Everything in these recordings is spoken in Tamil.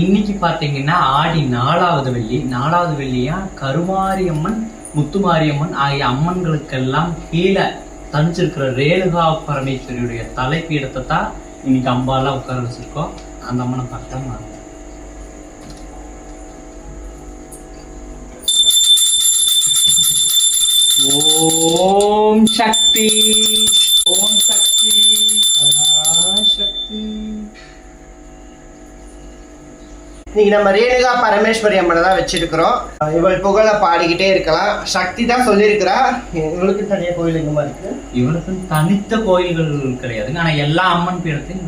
இன்னைக்கு பாத்தீங்கன்னா ஆடி நாலாவது வெள்ளி நாலாவது வெள்ளியா கருமாரியம்மன் முத்துமாரியம்மன் ஆகிய அம்மன்களுக்கெல்லாம் கீழே தனிச்சிருக்கிற ரேணுகா பரமேஸ்வரியுடைய தலைப்பீடத்தை தான் இன்னைக்கு அம்பாலாம் உட்கார வச்சிருக்கோம். அந்த அம்மனை பார்த்தா மாறும். ஓம் சக்தி ஓம் சக்தி சக்தி இன்னைக்கு நம்ம ரேணுகா பரமேஸ்வரி அம்மனை தான் வச்சிருக்கிறோம். இவள் புகழ பாடிக்கிட்டே இருக்கலாம். சக்தி தான் சொல்லியிருக்கிறா. இவளுக்கு தனியா கோயில் எங்கம்மா இருக்கு? இவனுக்கு தனித்த கோயில்கள் கிடையாதுங்க. ஆனா எல்லா அம்மன் பீடத்தையும்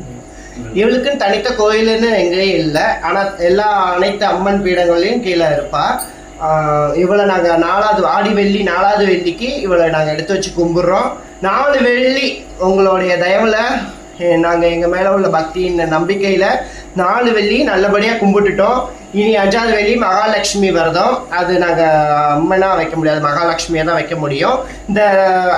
இவளுக்குன்னு தனித்த கோயில்னு எங்கேயும் இல்லை. ஆனா எல்லா அனைத்து அம்மன் பீடங்களையும் கீழே இருப்பா. இவளை நாங்க நாலாவது ஆடி வெள்ளி நாலாவது வெள்ளிக்கு இவளை நாங்க எடுத்து வச்சு கும்பிடுறோம். நாலு வெள்ளி உங்களுடைய தயவுல நாங்கள் எங்கள் மேலே உள்ள பக்தியின் நம்பிக்கையில் நாலு வெள்ளி நல்லபடியாக கும்பிட்டுட்டோம். இனி அஞ்சாவது வெள்ளி மகாலட்சுமி விரதம். அது நாங்கள் அம்மனாக வைக்க முடியாது. மகாலட்சுமியா தான் வைக்க முடியும். இந்த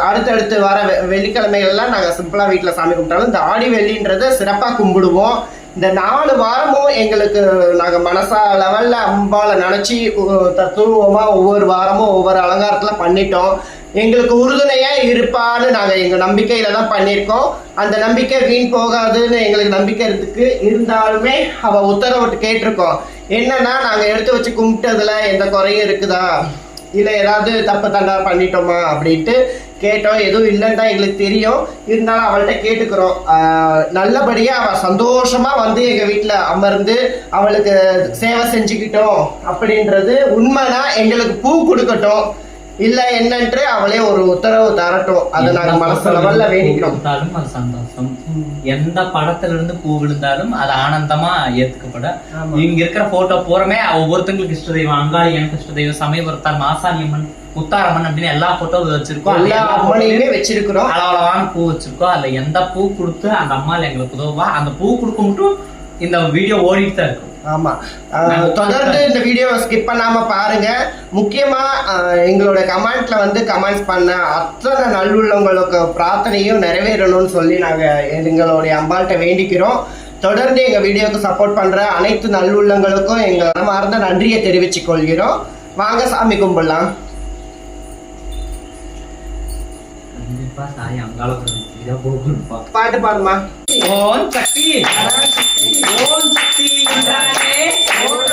அடுத்தடுத்து வர வெ- வெள்ளிக்கிழமைகள்லாம் நாங்கள் சிம்பிளாக வீட்டில் சாமி கும்பிட்டாலும் இந்த ஆடி வெள்ளின்றதை சிறப்பாக கும்பிடுவோம். இந்த நாலு வாரமும் எங்களுக்கு நாங்கள் மனசா லெவலில் அம்பால நினச்சி தத்துவமாக ஒவ்வொரு வாரமும் ஒவ்வொரு அலங்காரத்தில் பண்ணிட்டோம். எங்களுக்கு உறுதுணையா இருப்பான்னு நாங்க எங்க நம்பிக்கையில தான் பண்ணியிருக்கோம். அந்த நம்பிக்கை வீண் போகாதுன்னு எங்களுக்கு நம்பிக்கை இருக்கு இருந்தாலுமே அவ உத்தரவிட்டு கேட்டிருக்கோம். என்னன்னா நாங்க எடுத்து வச்சு கும்பிட்டதுல எந்த குறையும் இருக்குதா? இல்ல ஏதாவது தப்பு தண்டா பண்ணிட்டோமா? அப்படின்ட்டு கேட்டோம். எதுவும் இல்லைன்னு தான் எங்களுக்கு தெரியும். இருந்தாலும் அவள்கிட்ட கேட்டுக்கிறோம். நல்லபடியாக அவள் சந்தோஷமாக வந்து எங்கள் வீட்டில் அமர்ந்து அவளுக்கு சேவை செஞ்சுக்கிட்டோம் அப்படின்றது உண்மைனா எங்களுக்கு பூ கொடுக்கட்டும். இல்ல என்னன்ட்டு அவளே ஒரு உத்தரவு தரட்டும். அதை நாங்க மனசு லெவல்ல வேண்டிக்கிறோம். கொடுத்தாலும் அது சந்தோஷம். எந்த படத்துல இருந்து பூ விழுந்தாலும் அது ஆனந்தமா ஏத்துக்கப்பட. இங்க இருக்கிற போட்டோ பூரமே ஒவ்வொருத்தங்களுக்கு இஷ்ட தெய்வம் அங்காளி எனக்கு இஷ்ட தெய்வம் சமயபுரத்தால் மாசாணி அம்மன் முத்தாரம்மன் அப்படின்னு எல்லா போட்டோ வச்சிருக்கோம். எல்லா அம்மனையுமே வச்சிருக்கிறோம். அளவளவான பூ வச்சிருக்கோம். அதுல எந்த பூ கொடுத்து அந்த அம்மாள் எங்களுக்கு உதவுவா? அந்த பூ கொடுக்க மட்டும் இந்த வீடியோ ஓடிட்டு தான் இருக்கும் ஆமா. ஆஹ் தொடர்ந்து இந்த வீடியோவை ஸ்கிப் பண்ணாம பாருங்க. முக்கியமா ஆஹ் எங்களோட கமெண்ட்ல வந்து கமெண்ட்ஸ் பண்ண அத்தனை நல்லுள்ளவங்களுக்கு பிரார்த்தனையும் நிறைவேறணும்னு சொல்லி நாங்க எங்களுடைய அம்பாள்கிட்ட வேண்டிக்கிறோம். தொடர்ந்து எங்க வீடியோக்கு சப்போர்ட் பண்ற அனைத்து நல்லுள்ளங்களுக்கும் எங்க மனமார்ந்த நன்றியை தெரிவித்துக் கொள்கிறோம். வாங்க சாமி கும்பிடலாம். பாட்டு பாடுமா? ஓம் சக்தி ஓம் சக்தி என்றாலே ஓடோடி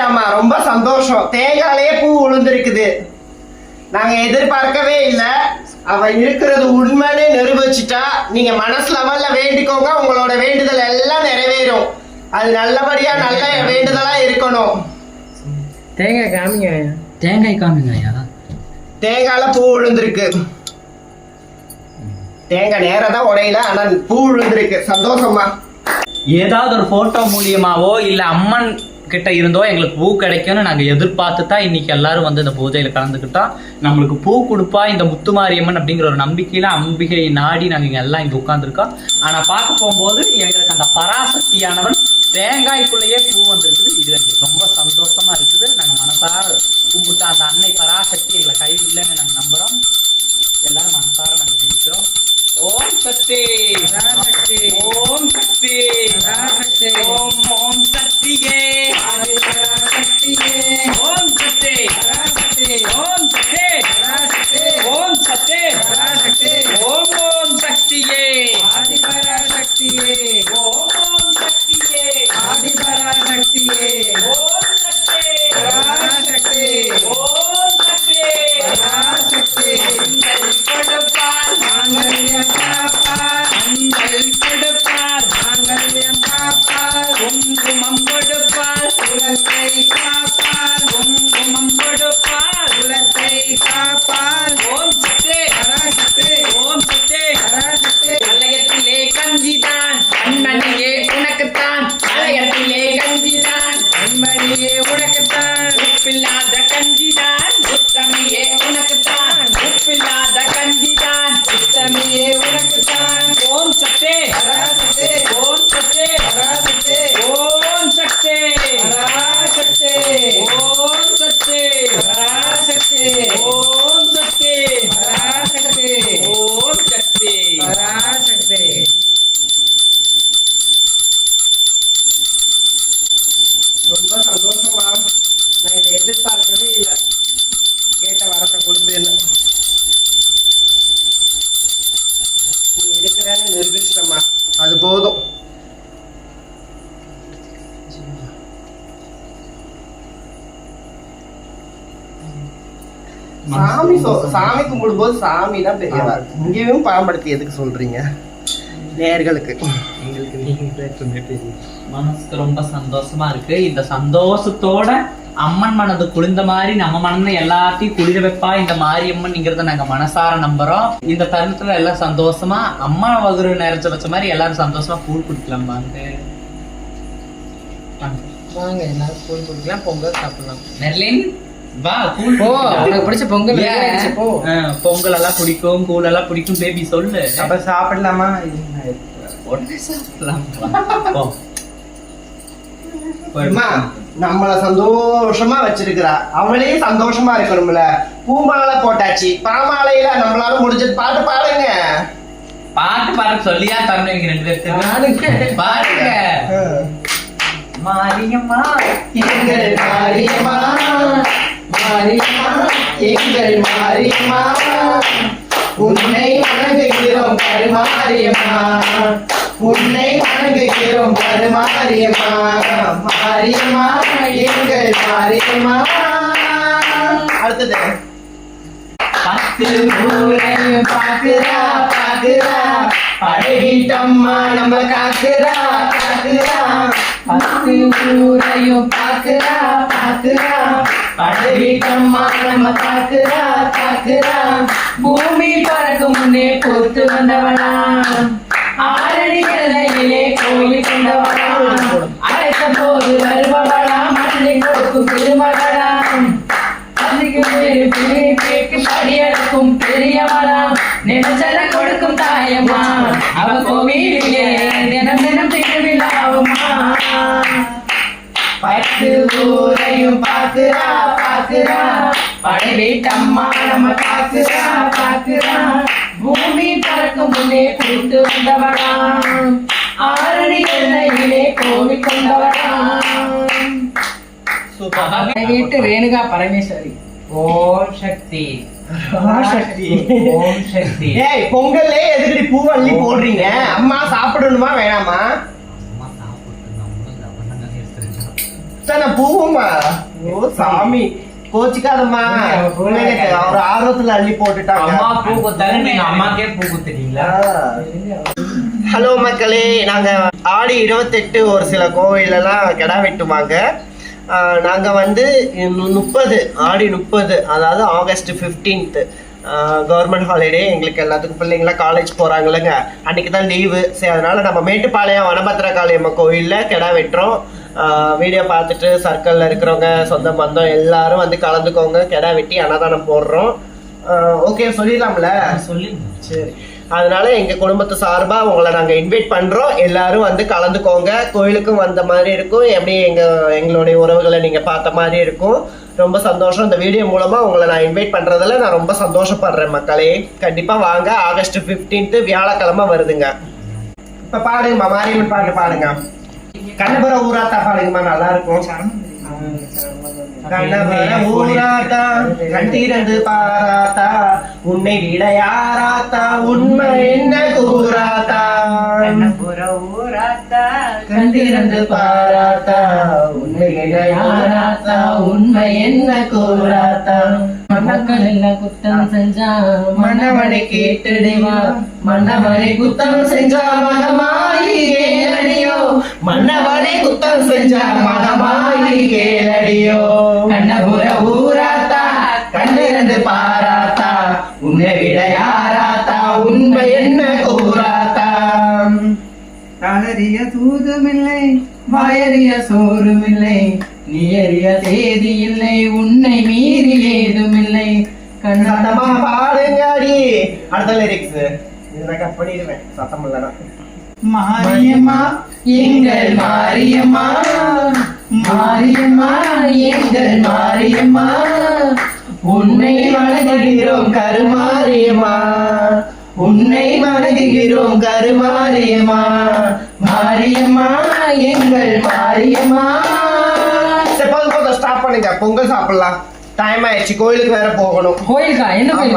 கொடுத்துட்டாம்மா ரொம்ப சந்தோஷம். தேங்காயிலேயே பூ விழுந்திருக்குது. நாங்க எதிர்பார்க்கவே இல்லை. அவ இருக்கிறது உண்மைன்னு நிரூபிச்சிட்டா நீங்க மனசு லெவல்ல வேண்டிக்கோங்க. உங்களோட வேண்டுதல் எல்லாம் நிறைவேறும். அது நல்லபடியா நல்ல வேண்டுதலா இருக்கணும். தேங்காய் காமிங்க. தேங்காய் காமிங்க ஐயா. தேங்காயில பூ விழுந்திருக்கு. தேங்காய் நேரம் தான் உடையல ஆனா பூ விழுந்திருக்கு. சந்தோஷமா ஏதாவது ஒரு போட்டோ மூலியமாவோ இல்ல அம்மன் கிட்ட இருந்தோ எங்களுக்கு பூ கிடைக்கும்னு நாங்கள் எதிர்பார்த்து தான் இன்னைக்கு எல்லாரும் வந்து இந்த பூஜையில் கலந்துக்கிட்டோம் நம்மளுக்கு பூ கொடுப்பா இந்த முத்துமாரியம்மன் அப்படிங்கிற ஒரு நம்பிக்கையில அம்பிகை நாடி நாங்கள் இங்கே எல்லாம் இங்கே உட்காந்துருக்கோம் ஆனால் பார்க்க போகும்போது எங்களுக்கு அந்த பராசக்தியானவன் தேங்காய்க்குள்ளேயே பூ வந்திருக்குது. இது எங்களுக்கு ரொம்ப சந்தோஷமா இருக்குது. நாங்கள் மனசார கும்பிட்டு அந்த அன்னை பராசக்தி எங்களை கைவில்லைன்னு நாங்கள் நம்புகிறோம் எல்லாரும் மனசார நாங்கள் ஜெயிக்கிறோம். ஓம் சக்தி. ஓம் சக்தி. ஓம் ஓம் சக்தியே. ஓம் சக்தி. ஓம் சக்தி. ஓம் சக்தி. ஓம் ஓம் சக்தியே. ஓம் ஓம் சக்தியே. ஓம் சக்தி. ஓம் கும்பிடும்போது சாமி தான் பெரியவா இங்கேயும் பாம்படுத்தி எதுக்கு சொல்றீங்க? நேர்களுக்கு. எங்களுக்கு நீங்க மனசுக்கு ரொம்ப சந்தோஷமா இருக்கு. இந்த சந்தோஷத்தோட அம்மன் மனது குளிர்ந்த மாதிரி நம்ம மனதை எல்லாத்தையும் குளிர வைப்பா. இந்த மாரியம்மன்ங்கிறத நாங்க மனசார நம்புறோம். இந்த தருணத்துல எல்லாம் சந்தோஷமா அம்மா வகுறு நிறைஞ்ச வச்ச மாதிரி எல்லாரும் சந்தோஷமா கூழ் குடிக்கலாம்? வாங்க வாங்க. வாங்க எல்லாரும் கூழ் குடிக்கலாம் பொங்கல் சாப்பிடலாம். மெர்லின்? வா கூழ் போ குடிக்கலாம். உனக்கு பிடிச்ச பொங்கல் போ. பொங்கல் எல்லாம் பிடிக்கும் கூழ் எல்லாம் பிடிக்கும் பேபி சொல்லு. அப்ப சாப்பிடலாமா? உடனே சாப்பிடலாம்? நம்மள சந்தோஷமா வச்சிருக்கிறா. அவளே சந்தோஷமா இருக்கணும்ல. பூமாலை போட்டாச்சு. பாமாலையில நம்மளால முடிஞ்சது பாட்டு பாடுங்க. பாட்டு பாட சொல்லியா தரணும் ரெண்டு பேருக்கு பாருங்க மாரியம்மா. எங்கள் மாரியம்மா. மாரியம்மா எங்கள் மாரியம்மா உன்னை வணங்குகிறோம் கருமாரியம்மா உன்னை வணங்குகிறோம் கருமாரியம்மா மாரியம்மா எங்கள் மாரியம்மா அடுத்தது பத்து ஊரையும் பாக்குறா பாக்குறா பழகிட்டம்மா நம்ம காக்குறா காக்குறா பத்து ஊரையும் பாக்குறா பாக்குறா பழகிட்டம்மா நம்ம பாக்குறா பாக்குறா பூமி பறக்கு முன்னே பொறுத்து வந்தவனா ஆரணி எல்லையிலே கோயில் கொண்டவனா அழைத்த போது வருபவனா மண்ணை கொடுக்கும் திருமகனா அதிக பேரு படியெடுக்கும் பெரியவனா நினைச்சத கொடுக்கும் தாயம்மா. அவ கோவிலே தினம் தினம் ஊரையும் பாக்குறா பாக்குறா படை வீட்டம்மா நம்ம காக்குறா காக்குறா பூமி பறக்கும் முன்னே கூட்டு வந்தவனா ஆரணி எல்லையிலே கோவில் கொண்டவனா சூப்பர் வீட்டு ரேணுகா பரமேஸ்வரி ஓம் சக்தி. பொங்கல்லே எதுக்கடி பூவள்ளி போடுறீங்க? அம்மா சாப்பிடணுமா வேணாமா? இத்தனை பூவுமா ஓ சாமி. கோச்சிக்காதம்மா. ஒரு ஆர்வத்துல அள்ளி போட்டுட்டாங்க. அம்மா பூ குத்தாங்க நீங்க அம்மாக்கே பூ குத்துட்டீங்களா? ஹலோ மக்களே. நாங்க ஆடி இருபத்தெட்டு ஒரு சில கோவிலெல்லாம் கிடா வெட்டுவாங்க. ஆஹ் நாங்க வந்து முப்பது ஆடி முப்பது அதாவது ஆகஸ்ட் ஃபிஃப்டீன்த்து கவர்மெண்ட் ஹாலிடே எங்களுக்கு எல்லாத்துக்கும் பிள்ளைங்களாம் காலேஜ் போகிறாங்களேங்க அன்றைக்கி தான் லீவு சரி அதனால் நம்ம மேட்டுப்பாளையம் வனபத்திர காளியம்மன் கோவிலில் கிடா வெட்டுறோம். வீடியோ பார்த்துட்டு சர்க்கிளில் இருக்கிறவங்க சொந்த பந்தம் எல்லாரும் வந்து கலந்துக்கோங்க. கிடா வெட்டி அன்னதானம் போடுறோம். ஓகே சொல்லிடலாம்ல? சொல்லி சரி. அதனால எங்க குடும்பத்து சார்பா உங்களை நாங்க இன்வைட் பண்றோம். எல்லாரும் வந்து கலந்துக்கோங்க. கோயிலுக்கும் வந்த மாதிரி இருக்கும். எப்படி எங்க எங்களுடைய உறவுகளை நீங்க பார்த்த மாதிரி இருக்கும். ரொம்ப சந்தோஷம். இந்த வீடியோ மூலமா உங்களை நான் இன்வைட் பண்றதுல நான் ரொம்ப சந்தோஷப்படுறேன் மக்களே. கண்டிப்பா வாங்க. ஆகஸ்ட் 15th வியாழக்கிழமை வருதுங்க. இப்ப பாடுங்கம்மா. மாரியம்மன் பாட்டு பாடுங்க. கண்ணபுர ஊராத்தா பாடுங்கம்மா நல்லா இருக்கும் கண்ணபுர ஊராத்தா கண்டிரண்டு பாராத்தா உன்னை விட யாராத்தா உண்மை என்ன கூறாத்தா? கண்ணபுர ஊராத்தா கண்டிரண்டு பாராத்தா உன்னை விட யாராத்தா உண்மை என்ன கூறாத்தா? மக்கள் எல்லாம் குத்தம் செஞ்சா மன்னவனை கேட்டுடுவா. மன்னவனை குத்தம் செஞ்சா மகமாயி கேளடியோ. மன்னவனை குத்தம் செஞ்சா மகமாயி கேளடியோ. கண்ணபுர ஊராத்தா கண்ணிருந்து பாராத்தா. உன்னை விட யாராத்தா உண்மை என்ன கூறாத்தா. காலறிய தூதுமில்லை வாயறிய சோறுமில்லை நீ அறிய செய்தி இல்லை உன்னை மீறி ஏதுமில்லை. சத்தமா பாடுங்கடி அடுத்த லிரிக்ஸ் இதை கட் பண்ணிடுவேன் சத்தம் இல்லைன்னா. மாரியம்மா எங்கள் மாரியம்மா. மாரியம்மா எங்கள் மாரியம்மா. உன்னை வணங்குகிறோம் கருமாரியம்மா. உன்னை வணங்குகிறோம் கருமாரியம்மா. மாரியம்மா எங்கள் மாரியம்மா. பண்ணுங்க பொங்கல் சாப்பிடலாம். டைம் ஆயிடுச்சு. கோயிலுக்கு வேற போகணும். கோயிலுக்கா? என்ன கோயில்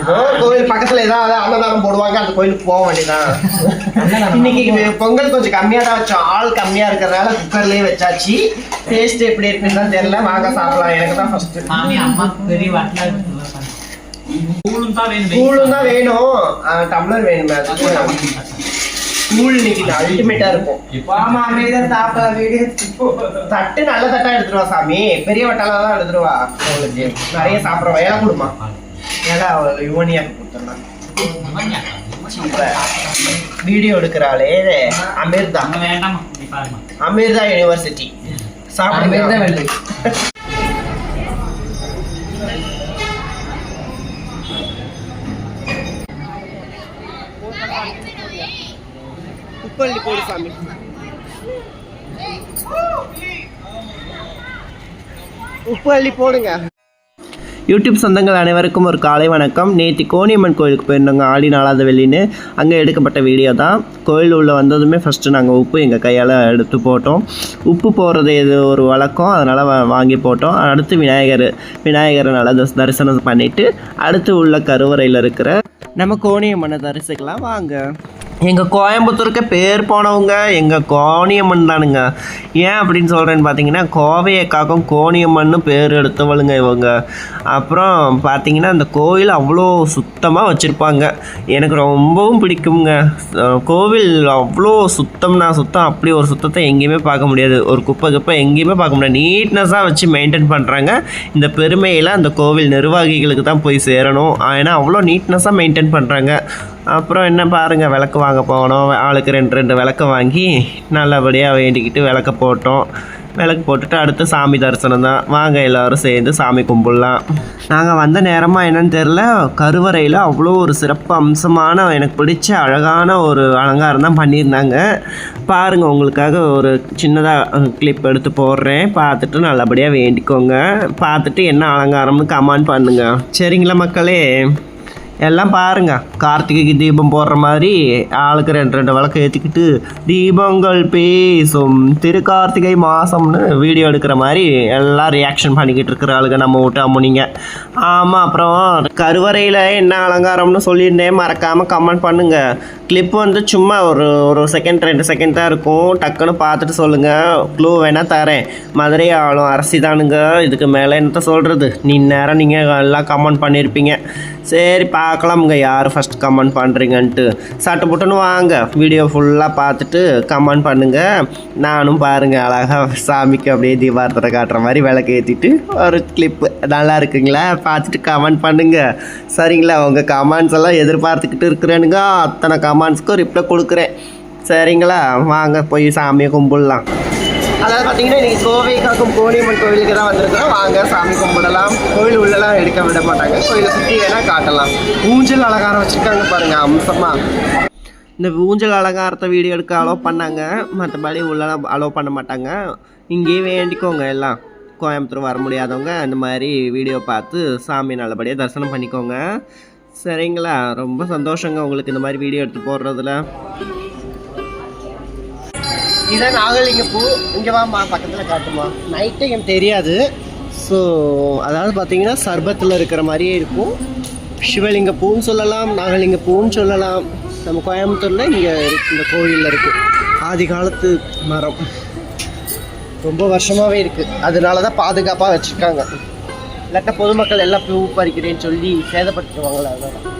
ஏதோ கோயில் பக்கத்துல ஏதாவது அன்னதானம் போடுவாங்க. அந்த கோயிலுக்கு போக வேண்டியதான்? இன்னைக்கு பொங்கல் கொஞ்சம் கம்மியா தான் வச்சோம். ஆள் கம்மியா இருக்கிறதுனால குக்கர்லயே வச்சாச்சு. டேஸ்ட் எப்படி இருக்குன்னு தான் தெரியல. வாங்க சாப்பிடலாம். எனக்கு தான் ஃபர்ஸ்ட் மாமி அம்மா பெரிய வட்டலா கூழும் தான் வேணும். கூழும் தான் வேணும். ஆ, டம்ளர் வேணும். கூழ் இன்னைக்கு அல்டிமேட்டா இருக்கும். வாமா அமைதியா சாப்பிட வீடியோ தட்டு நல்ல தட்டா எடுத்துருவா சாமி. பெரிய வட்டால தான் எடுத்துருவா. உங்களுக்கு நிறைய சாப்பிடுறோம் ஏழை கொடுமா. ஏழை யுவனியா கொடுத்துடலாம். வீடியோ எடுக்கிறாளே அமிர்தா. அமிர்தா யூனிவர்சிட்டி சாப்பிடுங்க. வெள்ளி உப்பள்ளி போடு சாமி உப்பு அள்ளி போடுங்க. யூடியூப் சொந்தங்கள் அனைவருக்கும் ஒரு காலை வணக்கம். நேற்று கோணியம்மன் கோயிலுக்கு போயிருந்தோங்க ஆடி நாலாவது வெள்ளின்னு. அங்கே எடுக்கப்பட்ட வீடியோ தான். கோயில் உள்ள வந்ததுமே ஃபஸ்ட்டு நாங்கள் உப்பு எங்கள் கையால் எடுத்து போட்டோம். உப்பு போடுறது இது ஒரு வழக்கம் அதனால் வா- வாங்கி போட்டோம். அடுத்து விநாயகர் விநாயகரை நல்லா தரிச- தரிசனம் பண்ணிவிட்டு அடுத்து உள்ள கருவறையில் இருக்கிற நம்ம கோணியம்மனை தரிசிக்கலாம். வாங்க. எங்கள் கோயம்புத்தூருக்கு பேர் போனவங்க எங்கள் கோணியம்மன் தானுங்க. ஏன் அப்படின்னு சொல்கிறேன்னு பார்த்தீங்கன்னா கோவையக்காக்கும் கோணியம்மன்னு பேர் எடுத்தவளுங்க இவங்க. அப்புறம் பார்த்தீங்கன்னா அந்த கோயில் அவ்வளோ சுத்தமாக வச்சுருப்பாங்க. எனக்கு ரொம்பவும் பிடிக்குங்க கோவில் அவ்வளோ சுத்தம்னா சுத்தம். அப்படி ஒரு சுத்தத்தை எங்கேயுமே பார்க்க முடியாது. ஒரு குப்பை குப்பை எங்கேயுமே பார்க்க முடியாது. நீட்னஸாக வச்சு மெயின்டைன் பண்ணுறாங்க இந்த பெருமையெல்லாம் அந்த கோவில் நிர்வாகிகளுக்கு தான் போய் சேரணும். ஏன்னா அவ்வளோ நீட்னஸாக மெயின்டைன் பண்ணுறாங்க அப்புறம் என்ன பாருங்கள் விளக்கு வாங்க போனோம் ஆளுக்கு ரெண்டு ரெண்டு விளக்கு வாங்கி நல்லபடியாக வேண்டிக்கிட்டு விளக்க போட்டோம். விளக்கு போட்டுட்டு அடுத்து சாமி தரிசனம் தான். வாங்க எல்லோரும் சேர்ந்து சாமி கும்பிடலாம். நாங்கள் வந்த நேரமாக என்னன்னு தெரில கருவறையில் அவ்வளோ ஒரு சிறப்பு அம்சமான எனக்கு பிடிச்ச அழகான ஒரு அலங்காரம் தான் பண்ணியிருந்தாங்க. பாருங்கள் உங்களுக்காக ஒரு சின்னதாக கிளிப் எடுத்து போடுறேன். பார்த்துட்டு நல்லபடியாக வேண்டிக்கோங்க. பார்த்துட்டு என்ன அலங்காரம்னு கமெண்ட் பண்ணுங்கள் சரிங்களா மக்களே? எல்லாம் பாருங்க. கார்த்திகைக்கு தீபம் போடுற மாதிரி ஆளுக்கு ரெண்டு ரெண்டு விளக்கு ஏற்றிக்கிட்டு தீபங்கள் பேசும். திரு கார்த்திகை மாதம்னு வீடியோ எடுக்கிற மாதிரி எல்லாம் ரியாக்ஷன் பண்ணிக்கிட்டு இருக்கிற ஆளுங்க நம்ம விட்டு அம்முனிங்க ஆமாம் அப்புறம் கருவறையில் என்ன அலங்காரம்னு சொல்லியிருந்தேன். மறக்காமல் கமெண்ட் பண்ணுங்கள் கிளிப் வந்து சும்மா ஒரு ஒரு செகண்ட் ரெண்டு செகண்ட் தான் இருக்கும். டக்குன்னு பார்த்துட்டு சொல்லுங்கள் க்ளூ வேணால் தரேன். மதுரை ஆளும் அரசி தானுங்க. இதுக்கு மேலே என்னத்த சொல்கிறது நீ நேரம் நீங்கள் எல்லாம் கமெண்ட் பண்ணியிருப்பீங்க சரி பார்க்கலாமுங்க. யார் ஃபஸ்ட் கமெண்ட் பண்ணுறீங்கன்ட்டு சட்டை புட்டுன்னு வாங்க. வீடியோ ஃபுல்லாக பார்த்துட்டு கமெண்ட் பண்ணுங்கள் நானும் பாருங்கள் அழகாக சாமிக்கு அப்படியே தீபாரத்தை காட்டுற மாதிரி விளக்கு ஏற்றிட்டு ஒரு கிளிப்பு நல்லா இருக்குங்களா? பார்த்துட்டு கமெண்ட் பண்ணுங்கள் சரிங்களா? உங்கள் கமெண்ட்ஸ் எல்லாம் எதிர்பார்த்துக்கிட்டு இருக்கிறேனுங்க. அத்தனை கமெண்ட்ஸ்க்கும் ரிப்ளை கொடுக்குறேன். சரிங்களா? வாங்க போய் சாமியை கும்பிடலாம். அதாவது பார்த்தீங்கன்னா இன்னைக்கு கோவை காக்கும் கோணியம்மன் கோவிலுக்கு தான் வந்திருக்கிறோம். வாங்க சாமி கும்பிடலாம். கோவில் உள்ளலாம் எடுக்க விட மாட்டாங்க. கோயிலை சுற்றி வேணால் காட்டலாம். ஊஞ்சல் அலங்காரம் வச்சுருக்காங்க பாருங்க அம்சமா. இந்த ஊஞ்சல் அலங்காரத்தை வீடியோ எடுக்க அலோவ் பண்ணாங்க. மற்றபடி உள்ளலாம் அலோவ் பண்ண மாட்டாங்க. இங்கேயே வேண்டிக்கோங்க எல்லாம். கோயம்புத்தூர் வர முடியாதவங்க இந்த மாதிரி வீடியோ பார்த்து சாமி நல்லபடியாக தரிசனம் பண்ணிக்கோங்க. சரிங்களா? ரொம்ப சந்தோஷங்க உங்களுக்கு இந்த மாதிரி வீடியோ எடுத்து போடுறதுல. இதுதான் நாகலிங்க பூ இங்கே வாமா பக்கத்தில் காட்டுமா. நைட்டு எனக்கு தெரியாது. ஸோ அதாவது பார்த்தீங்கன்னா சர்பத்தில் இருக்கிற மாதிரியே இருக்கும். சிவலிங்க பூன்னு சொல்லலாம் நாகலிங்க பூன்னு சொல்லலாம். நம்ம கோயம்புத்தூரில் இங்கே இந்த கோயிலில் இருக்குது ஆதி காலத்து மரம். ரொம்ப வருஷமாகவே இருக்குது அதனால தான் பாதுகாப்பாக வச்சுருக்காங்க. இல்லாட்டா பொதுமக்கள் எல்லாம் பூ பறிக்கிறேன்னு சொல்லி சேதப்படுத்துவாங்களே அதனால.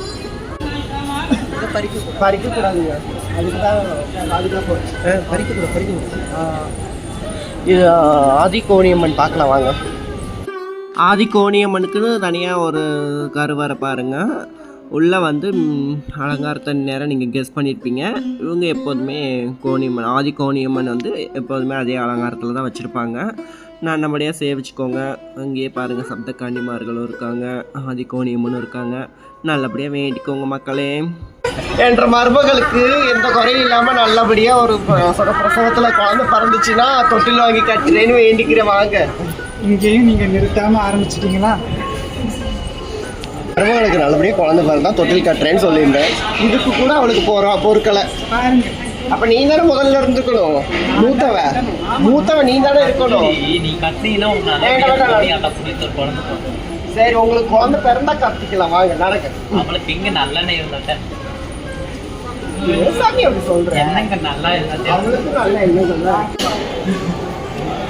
பறிக்க பறிக்கக்கூடாதுங்க அதுக்கு தான் பாதுகாப்பு பறிக்கக்கூடாது பறிக்கக்கூடாது. இது ஆதி கோணியம்மன் பார்க்கலாம் வாங்க. ஆதி கோணியம்மனுக்குன்னு தனியாக ஒரு கருவறை பாருங்க. உள்ளே வந்து அலங்காரத்தை நேரம் நீங்கள் கெஸ் பண்ணியிருப்பீங்க இவங்க எப்போதுமே கோணியம்மன் ஆதி கோணியம்மன் வந்து எப்போதுமே அதே அலங்காரத்தில் தான் வச்சுருப்பாங்க. நல்லபடியாக சேவிச்சுக்கோங்க. அங்கேயே பாருங்கள் சப்த கன்னிமார்களும் இருக்காங்க ஆதி கோணியம்மனும் இருக்காங்க. நல்லபடியாக வேண்டிக்கோங்க மக்களே. என்ற மருமகளுக்கு எந்த குறையும் இல்லாமல் நல்லபடியாக ஒரு பிரசவத்தில் குழந்தை பிறந்துச்சுன்னா தொட்டில் வாங்கி கட்டுறேன்னு வேண்டிக்கிறேன் வாங்க. இங்கேயும் நீங்க நிறுத்தாம ஆரம்பிச்சிட்டீங்களா? மருமகளுக்கு நல்லபடியாக குழந்தை பிறந்தா தொட்டில் கட்டுறேன்னு சொல்லியிருந்தேன். இதுக்கு கூட அவளுக்கு போகிறா பொருட்களை பாருங்க. அப்ப நீ தானே முதல்ல இருந்துக்கணும். மூத்தவ. மூத்தவ நீ தானே இருக்கணும். நீ கத்தினா நல்ல. சரி உங்களுக்கு குழந்தை பிறந்தா கத்திக்கலாம் வாங்க நடக்க. அவளுக்கு இங்க நல்லெண்ணெய் இருந்தாட்ட சாமி அப்படி சொல்றேன் என்னங்க நல்லா இருந்தா அவளுக்கு நல்ல தான்.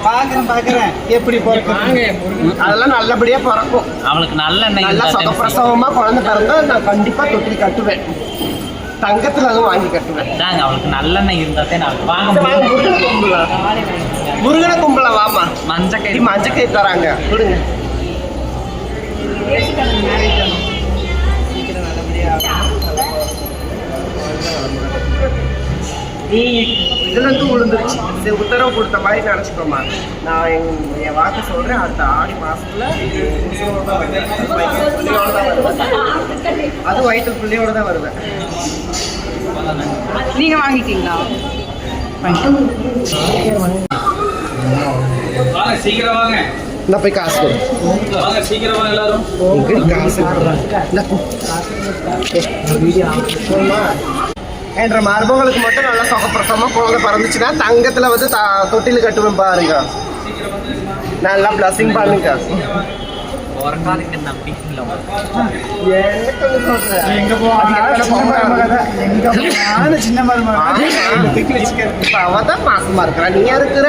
பாக்குறேன் பாக்குறேன். எப்படி பிறக்கும்? அதெல்லாம் நல்லபடியா பிறக்கும். அவளுக்கு நல்லெண்ணெய் நல்லா இருந்தா சுகப்பிரசவமா குழந்தை பிறந்தா நான் கண்டிப்பா தொட்டில் கட்டுவேன். தங்கத்துல அதுவும் வாங்கி கட்டுவேன். தாங்க அவளுக்கு நல்லெண்ணெய் இருந்தாத்தே நான் வாங்க முருகனை கும்பலாம் முருகனை கும்பலாம் வாமா மஞ்சள் இது மஞ்சள் கை தராங்க. கொடுங்க. நீ இதுல இருந்து விழுந்துருச்சு. சரி உத்தரவு கொடுத்த மாதிரி நினைச்சுக்கோமா. நான் என் என் வாக்கு சொல்றேன். அடுத்த ஆடி மாசத்துல பிள்ளையோட தான் வருவேன். அது வயிற்று பிள்ளையோட தான் வருவேன். நீங்க வாங்கிட்டீங்களா வாங்க சீக்கிரம் வாங்க. நான் போய் காசு சீக்கிரம் எல்லாரும். என்ற மருமகளுக்கு மட்டும் நல்லா சுகப்பிரசவமா குழந்தை பிறந்துச்சுன்னா தங்கத்துல வந்து த- தொட்டில் கட்டுவேன் பாருங்க நல்லா பிளஸிங் பண்ணுங்க உறங்காதுக்கு நம்பிக்கை இல்லை எங்க போனாலும் சின்ன மருமக தான். எங்க போனாலும் சின்ன மருமக தான். தூக்கி வச்சுக்கிறது. இப்ப அவ தான் மாசமா இருக்கிறா நீ இருக்கிற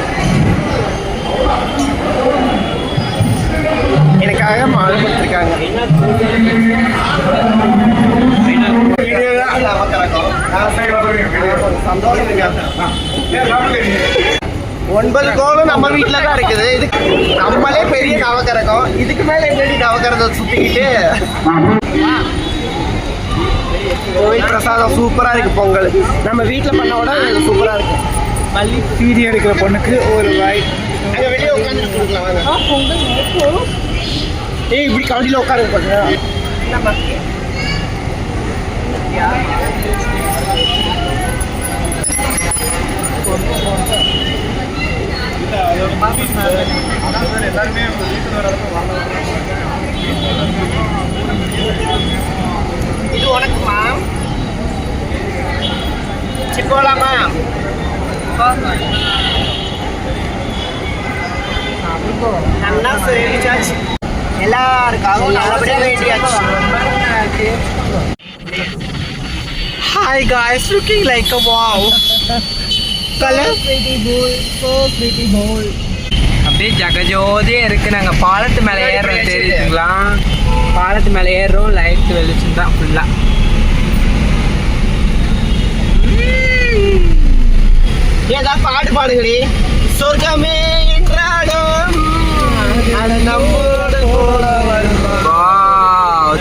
வீட்ல தான் இருக்குது. இது நம்மளே பெரிய நவக்கரகம். இதுக்கு மேல என்னடி நவக்கரகம் சுத்திக்கிட்டு? கோவில் பிரசாதம் சூப்பரா இருக்கு பொங்கல். நம்ம வீட்ல பண்ண விட இது சூப்பரா இருக்கு. பள்ளி பீடி எடுக்கிற பொண்ணுக்கு ஒரு வாய். அங்க வெளியே உட்காந்து கொடுக்கலாம் ஏய் இப்படி கவடியில உட்காருங்க கொஞ்சம் இது உனக்குமா சரி போலாமா நல்லா சேமிச்சாச்சு. எல்லாருக்காகவும் நல்லபடியா வேண்டியாச்சு. Hi guys looking like a wow colour அப்படியே ஜகஜோதியா இருக்கு. நாங்க பாலத்து மேல ஏறுறோம். தெரியுதுங்களா பாலத்து மேல ஏறுறோம். லைட் வெளிச்சம் தான் ஃபுல்லா ஏதாவது பாட்டு பாடுங்களே சொர்க்கமே என்றாலும்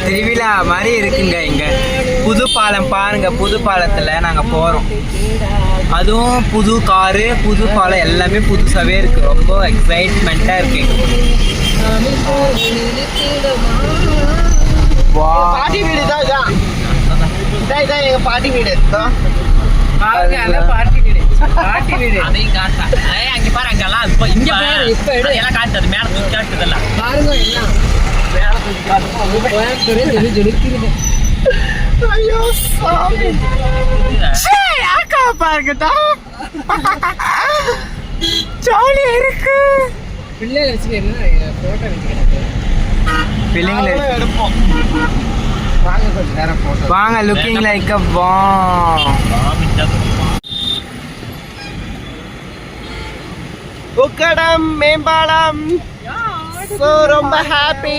திருவிழா மாதிரி இருக்குங்க இங்க. புது பாலம் பாருங்க. புது பாலத்துல நாங்க போறோம். அதுவும் புது காரு புது பாலம் எல்லாமே புதுசாவே இருக்கு. ரொம்ப எக்ஸைட்மெண்ட்டா இருக்கு. பாட்டி வீடு தான் இதான் இதான் இதான் எங்க பாட்டி வீடு. அதான் பாட்டி வீடு. பாட்டி வீடு. அதையும் காட்டா. ஏய் அங்க பாரு அங்கெல்லாம் இப்ப இங்க பாரு, இப்ப எடு. எல்லாம் காட்டுது. மேல தூக்கி பாருங்க எல்லாம். ஜொலிக்குது. ஐயோ சாமி. அக்கா பாருங்கடா ஜாலியா இருக்கு. பிள்ளைகளை வச்சு என்ன போட்டோ பிள்ளைங்களை எடுப்போம். வாங்க கொஞ்ச நேரம் போட்டோ வாங்க looking like a bomb Ukkadam மேம்பாலம். ஸோ ரொம்ப ஹாப்பி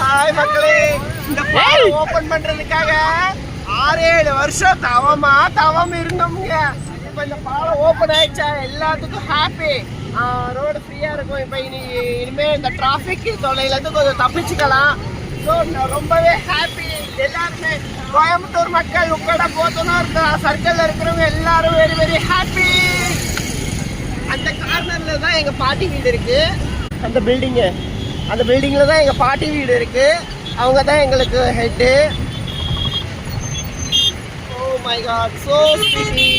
ஹாய் மக்களே இந்த பாலம் ஓபன் பண்றதுக்காக ஆறு ஏழு வருஷம் தவமா தவம் இருந்தோம்ங்க. இப்போ இந்த பாலம் ஓபன் ஆயிடுச்சா? எல்லாத்துக்கும் ஹாப்பி ரோடு ஃப்ரீயாக இருக்கும். இப்போ இனி இனிமே இந்த டிராஃபிக் தொலைலேருந்து கொஞ்சம் தப்பிச்சுக்கலாம். ஸோ ரொம்பவே ஹாப்பி எல்லாருமே கோயம்புத்தூர் மக்கள் உட்கட போத்தனூர் சர்க்கிளில் இருக்கிறவங்க எல்லாரும் வெரி வெரி ஹாப்பி அந்த கார்னர்ல தான் எங்கள் பாட்டி வீடு இருக்கு. அந்த பில்டிங்கு அந்த பில்டிங்கில் தான் எங்கள் பாட்டி வீடு இருக்கு. அவங்க தான் எங்களுக்கு head oh my god so sweetie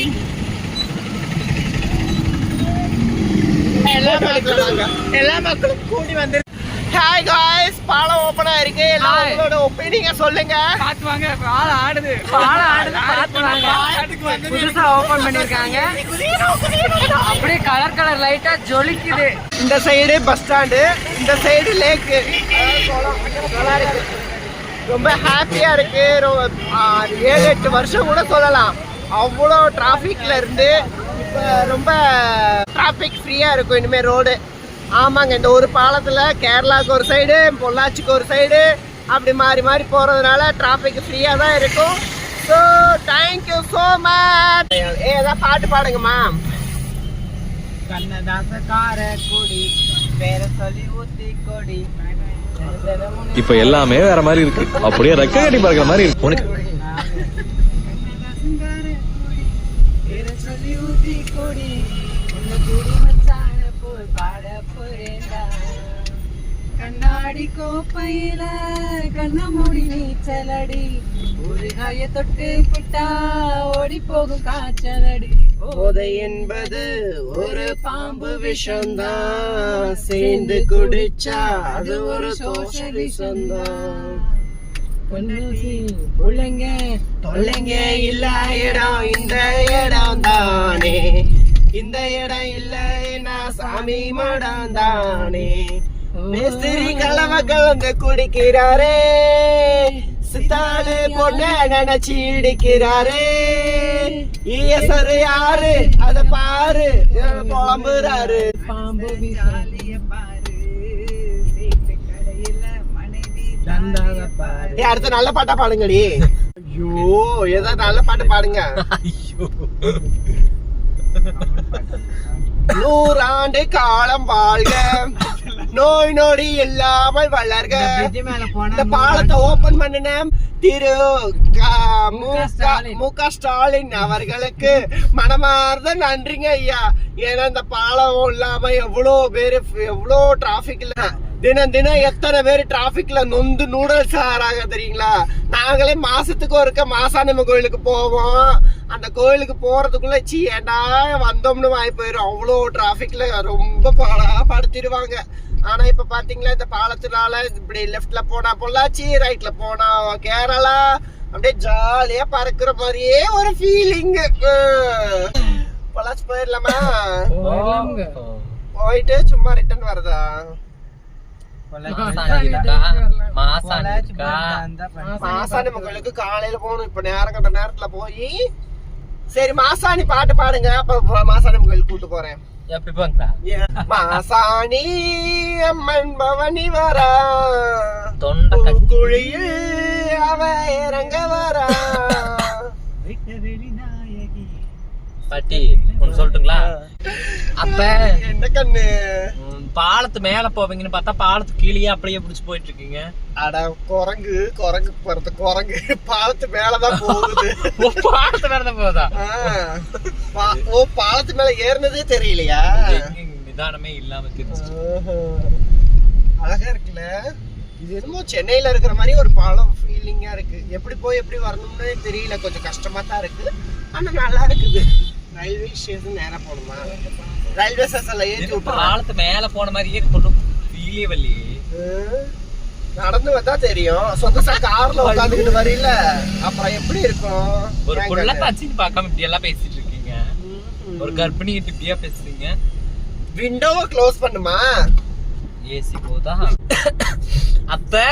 எல்லா மக்களும் எல்லா மக்களும் கூடி வந்து ஹாய் காய்ஸ் பாலம் ஓபனா இருக்கு எல்லா Hi. உங்களோட ஒப்பீனியன் சொல்லுங்க. பாத்து வாங்க பாலம் ஆடுது. பாலம் ஆடுது பாத்து வாங்க. புதுசா ஓபன் பண்ணிருக்காங்க. அப்படியே கலர் கலர் லைட்டா ஜொலிக்குது. இந்த சைடு பஸ் ஸ்டாண்டு இந்த சைடு லேக்கு நல்லா இருக்கு. ரொம்ப ஹாப்பியா இருக்கு. ஏழு எட்டு வருஷம் கூட சொல்லலாம். அவ்வளோ டிராஃபிக்ல இருந்து இப்போ ரொம்ப டிராஃபிக் ஃப்ரீயா இருக்கும். இனிமேல் ரோடு ஆமாங்க இந்த ஒரு பாலத்தில் கேரளாவுக்கு ஒரு சைடு பொள்ளாச்சிக்கு ஒரு சைடு அப்படி மாறி மாறி போகிறதுனால டிராஃபிக் ஃப்ரீயாக தான் இருக்கும் so thank you so much ஏ ஏதாவது பாட்டு பாடுங்கம்மா. கண்ணதாசக்கார கொடி பேர சொல்லி ஊத்தி கொடி இப்ப எல்லாமே வேற மாதிரி இருக்கு. அப்படியே ரெக்க கட்டி பார்க்கிற மாதிரி இருக்கு. உனக்கு பேர சொல்லி ஊத்தி கொடி உன்னை கூடி மச்சான போல் பாட போறேன்டா கண்ணாடி கோப்பையில கண்ண மூடி நீச்சலடி. ஒரு காய தொட்டு புட்டா ஓடி போகும் காய்ச்சலடி. போதை என்பது ஒரு பாம்பு விஷம்தான். சேர்ந்து குடிச்சா அது ஒரு தோஷ விஷம்தான். புள்ளைங்க தொல்லைங்க இல்ல இடம். இந்த இடம் தானே. இந்த இடம் இல்ல சாமி மடம் தானே மேஸ்திரி கலவ கலந்து குடிக்கிறாரே. சித்தாளு பொண்ண நினைச்சு இடிக்கிறாரே ஈயசரு யாரு? அத பாரு. புலம்புறாரு. பாம்பு அடுத்த நல்ல பாட்டா பாடுங்கடி. ஐயோ. ஏதாவது நல்ல பாட்டு பாடுங்க. நூறாண்டு காலம் வாழ்க. நோய் நொடி இல்லாமல் வளர்க. இந்த பாலத்தை ஓபன் பண்ணின திரு. மு க ஸ்டாலின். அவர்களுக்கு மனமார்ந்த நன்றிங்க ஐயா. ஏன்னா இந்த பாலம் இல்லாம எவ்வளோ பேரு எவ்வளோ டிராபிக்ல தினம் தினம் எத்தனை பேர் டிராபிக்ல நொந்து நூடல்ஸ் ஆறாங்க தெரியுங்களா? நாங்களே மாசத்துக்கு ஒருக்க மாசாணியம்மன் கோயிலுக்கு போவோம். அந்த கோயிலுக்கு போறதுக்குள்ள சி ஏண்டா வந்தோம்னு வாய் போயிடும் அவ்வளோ டிராபிக்ல ரொம்ப பாலா படுத்திடுவாங்க ஆனா இப்ப பாத்தீங்களா இந்த பாலத்தினால இப்படி லெஃப்ட்ல போனா பொள்ளாச்சி ரைட்ல போனா கேரளா. அப்படியே ஜாலியா பறக்குற மாதிரியே ஒரு ஃபீலிங் பொள்ளாச்சி போயிடலாமா. போயிட்டு சும்மா ரிட்டர்ன் வரதா? மாசாணி மக்களுக்கு காலையில போகணும் இப்ப நேரம் கட்ட நேரத்துல போய் சரி மாசாணி பாட்டு பாடுங்க அப்ப மாசாணி கோயிலுக்கு கூட்டு போறேன் மாசாணி அம்மன் பவனி வரா தொண்டை குழியில் அவ இறங்க வரா பாட்டி ஒன்னு சொல்லட்டுங்களா? அப்ப என்ன கண்ணு? பாலத்து மேல போவீங்கன்னு பார்த்தா பாலத்து கீழேயே அப்படியே பிடிச்சு போயிட்டு இருக்கீங்க அட குரங்கு குரங்கு போறது குரங்கு. பாலத்து மேலதான் போகுது. பாலத்து மேலதான் போதா ஆ. பா- ஓ பாலத்து மேல ஏறினதே தெரியலையா? நிதானமே இல்லாம தெரிஞ்சு. அழகா இருக்குல்ல? இது என்னமோ சென்னையில இருக்கிற மாதிரி ஒரு பாலம் ஃபீலிங்கா இருக்கு. எப்படி போய் எப்படி வரணும்னு தெரியல. கொஞ்சம் கஷ்டமா தான் இருக்கு. ஆனா நல்லா இருக்குது. ரயில்வே ஸ்டேஷன் நேரா போகணுமா? ரயில்வே ஸ்டேஷன்ல ஏற்றி விட்டுறாங்க பாலத்து மேல போன மாதிரியே கொண்டு ஃபீலே வரலையே நடந்து வந்தா தெரியும். சொந்தசா கார்ல உட்காந்துக்கிட்டு வரீல அப்புறம் எப்படி இருக்கும்? ஒரு கேக்க? தச்சின்னு பார்க்காம இப்படி எல்லாம் பேசிட்டு இருக்கீங்க. ஒரு கர்ப்பிணி கிட்ட இப்படியா பேசுறீங்க? விண்டோவை க்ளோஸ் பண்ணுமா? ஏசி போதா? அத்தை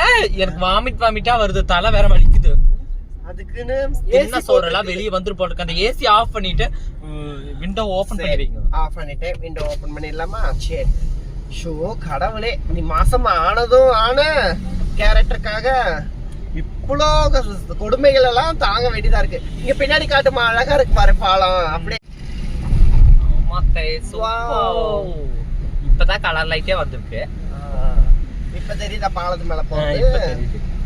எனக்கு வாமிட் வாமிட்டா வருது. தலை வேற வலிக்குது. அதுக்குன்னு என்ன சோறெல்லாம் வெளியே வந்துட்டு போட்டுருக்கு அந்த ஏசி ஆஃப் பண்ணிட்டு விண்டோ ஓபன் பண்ணிடுவீங்க. ஆஃப் பண்ணிட்டேன் விண்டோ ஓபன் பண்ணிடலாமா? சரி. ஷோ கடவுளே நீ மாசம் ஆனதும் ஆன கேரக்டருக்காக இவ்வளோ கொடுமைகள் எல்லாம் தாங்க வேண்டியதா இருக்கு. இங்க பின்னாடி காட்டுமா? அழகா இருக்கு பாரு பாலம். அப்படியே. இப்பதான் கலர் லைட்டே வந்திருக்கு. இப்ப தெரியுதா பாலத்து மேல தெரியுது.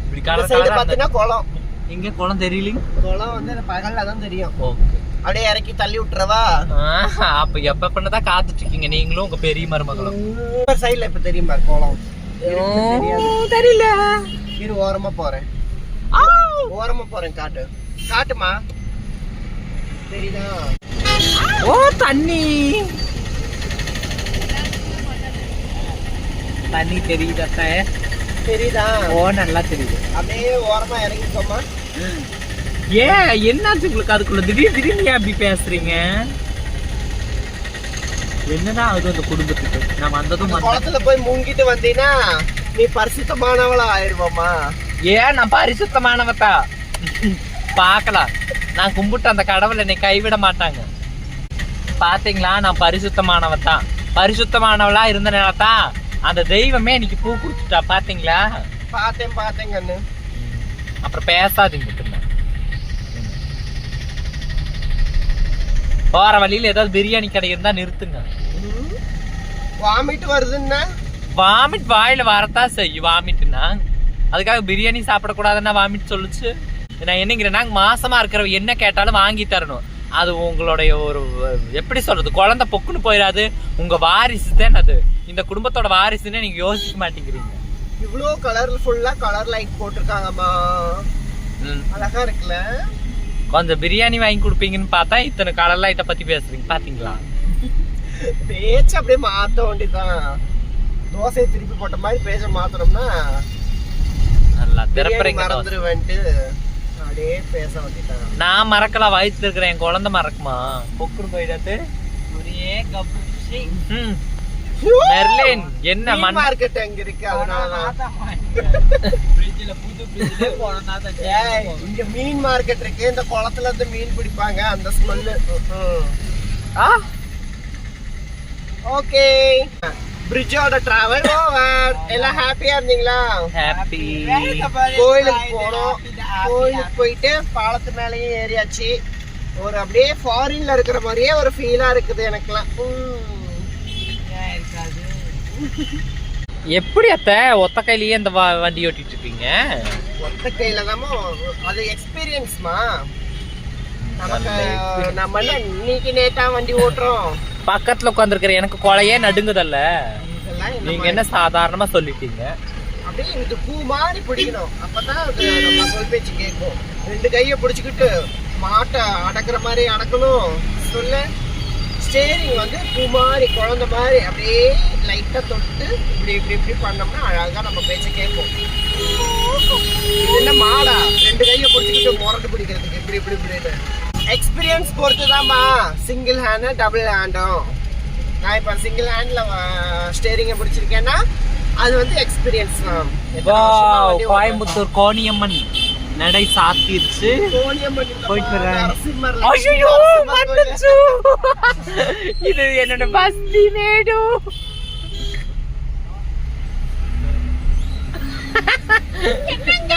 இப்படி கலரா பாத்தீங்கன்னா குளம். இங்க குளம் தெரியலீங்க குளம் வந்து பகல்ல தான் தெரியும். ஓகே. அப்படியே இறக்கி தள்ளி விட்டுறவா? அப்ப எப்ப பண்ணதான் காத்துட்டு இருக்கீங்க நீங்களும் உங்க பெரிய மருமகளும். சைடுல இப்ப தெரியும் குளம்? தெரியல. இரு ஓரமா போறேன். ஓரமா போறேன் காட்டு. காட்டுமா? தெரியுதா? ஓ தண்ணி. தண்ணி தெரியுது தெரியுதா? ஓ நல்லா தெரியுது. அப்படியே ஓரமா இறங்கிக்கோமா ஏன் என்னாச்சு உங்களுக்கு அதுக்குள்ள? திடீர் திடீர்னு ஏன் அப்படி பேசுறீங்க? என்னதான் ஆகுது அந்த குடும்பத்துக்கு? நான் வந்ததும் அந்த வந்தேன். குளத்துல போய் முங்கிட்டு வந்தீங்கன்னா நீ பரிசுத்தமானவளா ஆயிடுவோமா ஏன் நான் பரிசுத்தமானவத்தா பார்க்கலாம். நான் கும்பிட்டு அந்த கடவுளை என்னை கைவிட மாட்டாங்க. பாத்தீங்களா நான் பரிசுத்தமானவத்தான் பரிசுத்தமானவளா இருந்தனால தான் அந்த தெய்வமே இன்னைக்கு பூ கொடுத்துட்டா பாத்தீங்களா? பார்த்தேன் பார்த்தேன் கண்ணு. அப்புறம் பேசாதீங்க. போற வழியில ஏதாவது பிரியாணி கடை இருந்தா நிறுத்துங்க. வாமிட் வருதுன்னா? வாமிட் வாயில வரத்தான் செய்யும் வாமிட்னா அதுக்காக பிரியாணி சாப்பிடக்கூடாதுன்னா வாமிட் சொல்லுச்சு. நான் என்னங்கிறேன்னா மாசமா இருக்கிறவ என்ன கேட்டாலும் வாங்கி தரணும். அது உங்களுடைய ஒரு எப்படி சொல்றது குழந்தை பொக்குன்னு போயிடாது. உங்க வாரிசு தான் அது. இந்த குடும்பத்தோட வாரிசுன்னு நீங்க யோசிக்க மாட்டேங்கிறீங்க. இவ்வளோ கலர்ஃபுல்லா கலர் லைட் போட்டிருக்காங்கம்மா. அழகா இருக்குல்ல? கொஞ்சம் பிரியாணி வாங்கி கொடுப்பீங்கன்னு பார்த்தா இத்தனை கலர் லைட்டை பத்தி பேசுறீங்க. பாத்தீங்களா? பேச்சு அப்படியே மாத்த வேண்டியதுதான். தோசையை திருப்பி போட்ட மாதிரி பேச மாத்தணும்னா நல்லா திறப்புறீங்க. மறந்துடுவேன்ட்டு அப்படியே பேச வேண்டியதுதான். நான் மறக்கலாம் வயிற்றுல இருக்கிற என் குழந்தை மறக்குமா? பொக்குன்னு போயிடாது ஒரே கப்புச்சி ம். மெர்லின் என்ன மீன் மண் மார்க்கெட் அங்க இருக்கு? அதனாலதான். ஏய், இங்க மீன் மார்க்கெட் இருக்கு. இந்த குளத்துல இருந்து மீன் பிடிப்பாங்க. அந்த ஸ்மெல்லு ஆ? ஓகே பிரிட்ஜோட டிராவல் ஓவர் எல்லாம் ஹாப்பியா இருந்தீங்களா? ஹாப்பி கோயிலுக்கு போனோம். கோயிலுக்கு போயிட்டு பாலத்து மேலேயும் ஏறியாச்சு. ஒரு அப்படியே ஃபாரின்ல இருக்கிற மாதிரியே ஒரு ஃபீலா இருக்குது எனக்குலாம். எப்படி அத்தை? ஒத்த கையிலேயே இந்த வண்டி ஓட்டிட்டு இருக்கீங்க ஒத்த கையில தாமா அது எக்ஸ்பீரியன்ஸ்மா நம்ம இன்னைக்கு நேத்தா வண்டி ஓட்டுறோம்? பக்கத்துல உட்காந்துருக்கிற எனக்கு கொலையே நடுங்குதல்ல. நீங்க என்ன சாதாரணமா சொல்லிட்டீங்க? அப்படியே இது பூ மாதிரி பிடிக்கணும். அப்பதான் நம்ம சொல் பேச்சு கேட்கும். ரெண்டு கையை பிடிச்சிக்கிட்டு மாட்டை அடக்குற மாதிரி அடக்கணும். சொல்லு. ஸ்டேரிங் வந்து பூ மாதிரி குழந்தை மாதிரி அப்படியே லைட்டா தொட்டு இப்படி இப்படி இப்படி பண்ணோம்னா அழகா நம்ம பேச்ச கேட்கும் இது என்ன மாடா? ரெண்டு கையை பிடிச்சிக்கிட்டு முரண்டு பிடிக்கிறதுக்கு இப்படி இப்படி இப்படின்னு. எக்ஸ்பீரியன்ஸ் பொறுத்து தான்மா சிங்கிள் ஹேண்டு டபுள் ஹேண்டும் நான் இப்போ சிங்கிள் ஹேண்டில் ஸ்டேரிங்கை பிடிச்சிருக்கேன்னா அது வந்து எக்ஸ்பீரியன்ஸ் தான். கோயம்புத்தூர் கோணியம்மன். நடை சாத்திருச்சு போயிட்டு. மன்னிச்சு. இது என்னோட பஸ்தி மேடு. என்னங்க?